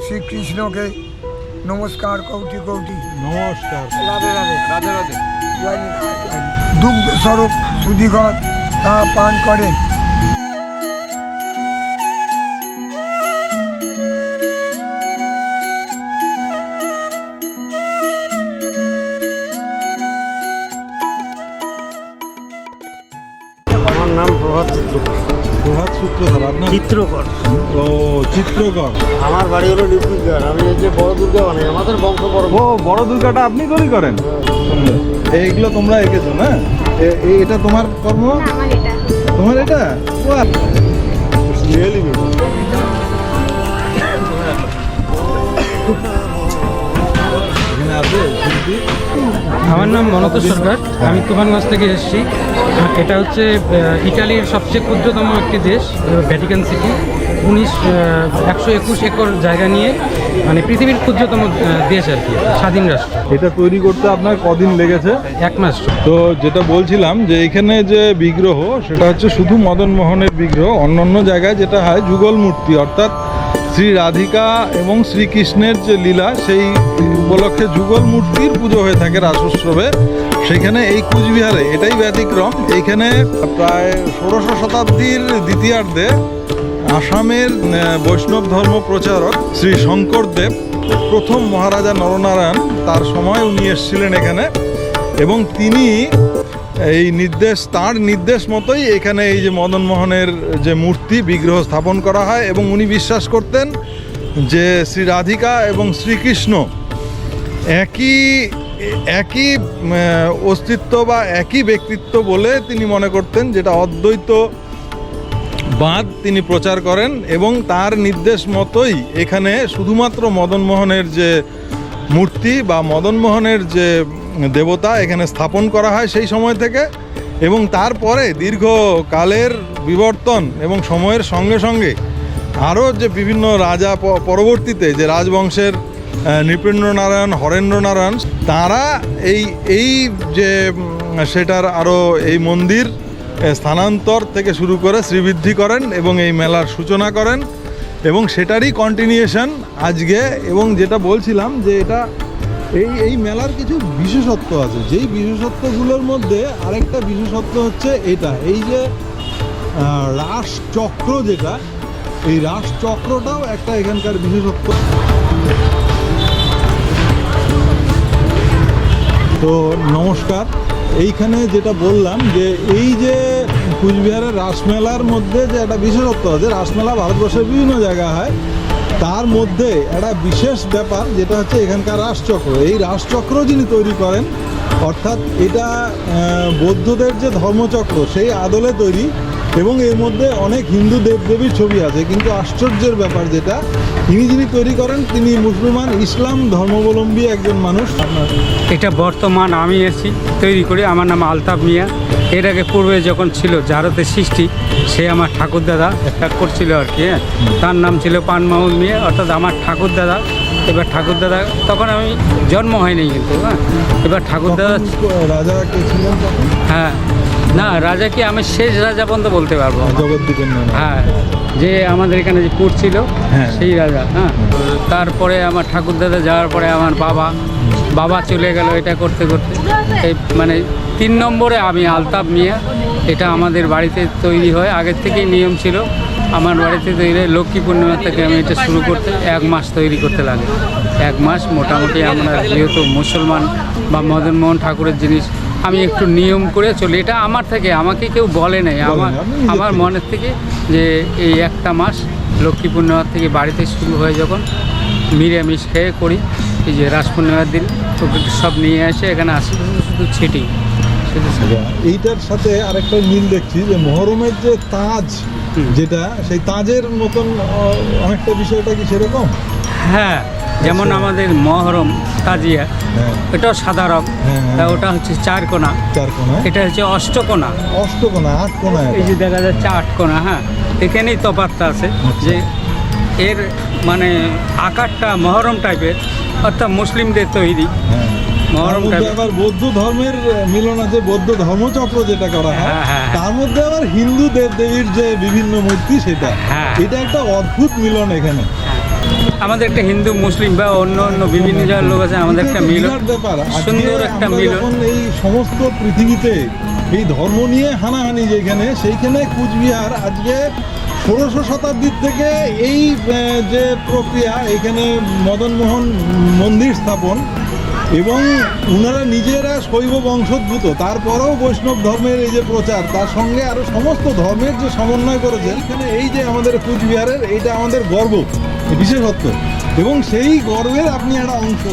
শ্রীকৃষ্ণকে নমস্কার কৌটি কৌটি। নমস্কার। রাধে রাধে রাধে রাধে। দুগ্ধ স্বরূপ সুদিগর তা পান করেন। প্রভাত চিত্রকর। প্রভাত সূত্রধর আপনার চিত্রকর। ও চিত্রকর। আমার বাড়ি হলো নিপুজগার আমি এই যে বড় দুর্গা বানাই আমাদের বংশ পরম্পরা ও বড় দুর্গাটা আপনি তৈরি করেন? এইগুলো তোমরা এঁকেছো না? এটা তোমার কর্ম? তোমার এটা? আমার নাম মনত সরকার। আমি তুফানগঞ্জ থেকে এসেছি। এটা হচ্ছে ইটালির সবচেয়ে ক্ষুদ্রতম একটি দেশ ভ্যাটিকান সিটি উনিশ একশো একুশ একর জায়গা নিয়ে মানে পৃথিবীর ক্ষুদ্রতম দেশ আর কি স্বাধীন রাষ্ট্র। এটা তৈরি করতে আপনার কদিন লেগেছে? এক মাস। তো যেটা বলছিলাম যে এখানে যে বিগ্রহ সেটা হচ্ছে শুধু মদন মোহনের বিগ্রহ অন্য অন্য জায়গায় যেটা হয় যুগল মূর্তি অর্থাৎ শ্রী রাধিকা এবং শ্রীকৃষ্ণের যে লীলা সেই উপলক্ষে যুগল মূর্তির পুজো হয়ে থাকে রাসোৎসবে সেখানে এই কুচবিহারে এটাই ব্যতিক্রম। এইখানে প্রায় ষোড়শ শতাব্দীর দ্বিতীয়ার্ধে আসামের বৈষ্ণব ধর্ম প্রচারক শ্রী শঙ্করদেব প্রথম মহারাজা নরনারায়ণ, তার সময় উনি এসেছিলেন এখানে। এবং তিনি এই নির্দেশ, তার নির্দেশ মতোই এখানে এই যে মদন মোহনের যে মূর্তি বিগ্রহ স্থাপন করা হয় এবং উনি বিশ্বাস করতেন যে শ্রী রাধিকা এবং শ্রীকৃষ্ণ একই একই অস্তিত্ব বা একই ব্যক্তিত্ব বলে তিনি মনে করতেন, যেটা অদ্বৈত বাঁধ তিনি প্রচার করেন এবং তার নির্দেশ মতোই এখানে শুধুমাত্র মদন মোহনের যে মূর্তি বা মদন মোহনের যে দেবতা এখানে স্থাপন করা হয় সেই সময় থেকে এবং তারপরে দীর্ঘকালের বিবর্তন এবং সময়ের সঙ্গে সঙ্গে আরও যে বিভিন্ন রাজা পরবর্তীতে যে রাজবংশের নৃপেন্দ্রনারায়ণ হরেন্দ্রনারায়ণ তারা এই এই যে সেটার আরও এই মন্দির স্থানান্তর থেকে শুরু করে শ্রীবৃদ্ধি করেন এবং এই মেলার সূচনা করেন এবং সেটারই কন্টিনিউশন আজকে এবং যেটা বলছিলাম যে এটা এই এই মেলার কিছু বিশেষত্ব আছে। যেই বিশেষত্বগুলোর মধ্যে আরেকটা বিশেষত্ব হচ্ছে এটা। এই যে আহ, রাস চক্র যেটা এই রাস চক্রটাও একটা এখানকার বিশেষত্ব। তো নমস্কার। এইখানে যেটা বললাম যে এই যে কুচবিহারের রাসমেলার মধ্যে যে একটা বিশেষত্ব আছে, রাসমেলা ভারতবর্ষের বিভিন্ন জায়গা হয়, তার মধ্যে একটা বিশেষ ব্যাপার যেটা হচ্ছে এখানকার রাসচক্র। এই রাসচক্র যিনি তৈরি করেন, অর্থাৎ এটা বৌদ্ধদের যে ধর্মচক্র, সেই আদলে তৈরি এবং এর মধ্যে অনেক হিন্দু দেবদেবীর ছবি আছে কিন্তু আশ্চর্যের ব্যাপার যেটা তিনি যিনি তৈরি করেন তিনি মুসলমান ইসলাম ধর্মাবলম্বী একজন মানুষ। এটা বর্তমান আমি এসি তৈরি করি আমার নাম আলতাফ মিয়া। এর আগে পূর্বে যখন ছিল জারতের সৃষ্টি সে আমার ঠাকুরদাদা একটা করছিল আর কি হ্যাঁ। তার নাম ছিল পান মাহমুদ মিয়া অর্থাৎ আমার ঠাকুরদাদা। এবার ঠাকুরদাদা তখন আমি জন্ম হয়নি কিন্তু হ্যাঁ। এবার ঠাকুরদাদা তখন রাজা কে ছিলেন তখন? হ্যাঁ। না রাজা কি আমি শেষ রাজা পর্যন্ত বলতে পারব জগদ্দীপের নাম হ্যাঁ যে আমাদের এখানে যে কোর্ট ছিল হ্যাঁ। সেই রাজা হ্যাঁ। তারপরে আমার ঠাকুরদাদা যাওয়ার পরে আমার বাবা বাবা চলে গেল এটা করতে করতে। এই মানে তিন নম্বরে আমি আলতাপ মিয়া এটা আমাদের বাড়িতে তৈরি হয়। আগের থেকেই নিয়ম ছিল আমার বাড়িতে তৈরি হয়। লক্ষ্মী পূর্ণিমা থেকে আমি এটা শুরু করতে এক মাস তৈরি করতে লাগে। এক মাস মোটামুটি আমরা যেহেতু মুসলমান বা মদন মোহন ঠাকুরের জিনিস আমি একটু নিয়ম করে চলি। এটা আমার থেকে আমাকে কেউ বলে নাই। আমার আমার। মনের থেকে যে এই একটা মাস লক্ষ্মী পূর্ণিমার থেকে বাড়িতে শুরু হয়ে যখন নিরামিষ খেয়ে করি এই যে রাস পূর্ণিমার দিন সব নিয়ে আসে এখানে আশেপাশে শুধু ছিটি শুধু ছিটি। এইটার সাথে আরেকটা মিল দেখছি যে মহরমের যে তাজ যেটা সেই তাজের মতন অনেকটা বিষয়টা কি সেরকম? হ্যাঁ যেমন আমাদের মহরম তাজিয়া হ্যাঁ। এটাও সাদা রং। হ্যাঁ, হ্যাঁ। ওটা হচ্ছে চার কোনা এটা হচ্ছে অষ্টকোনা অষ্টকোনা আট কোনা এই যে দেখা যাচ্ছে আট কোনা হ্যাঁ। এখানেই তফাতটা আছে যে এর মানে আকারটা মহরম টাইপের অর্থাৎ মুসলিমদের তৈরি। মহরম আবার বৌদ্ধ ধর্মের মিলন আছে বৌদ্ধ ধর্মচক্র যেটা করা হয়। তার মধ্যে আবার হিন্দু দেব দেবীর যে বিভিন্ন মূর্তি সেটা। হ্যাঁ। এটা একটা অদ্ভুত মিলন এখানে। আমাদের একটা হিন্দু মুসলিম বা অন্য অন্য বিভিন্ন জায়গার লোক আছে আমাদের একটা মিলন। সুন্দর একটা মিলন। এই সমস্ত পৃথিবীতে এই ধর্ম নিয়ে হানাহানি যেখানে সেইখানে কুচবিহার আজকে ষোলোশো শতাব্দীর থেকে এই যে প্রক্রিয়া এখানে মদনমোহন মন্দির স্থাপন এবং ওনারা নিজেরা শৈব বংশোদ্ভূত, তারপরেও বৈষ্ণব ধর্মের এই যে প্রচার, তার সঙ্গে আরও সমস্ত ধর্মের যে সমন্বয় করেছেন, এখানে এই যে আমাদের কুচবিহারের, এইটা আমাদের গর্ব বিশেষত্ব। এবং সেই গর্বের আপনি একটা অংশ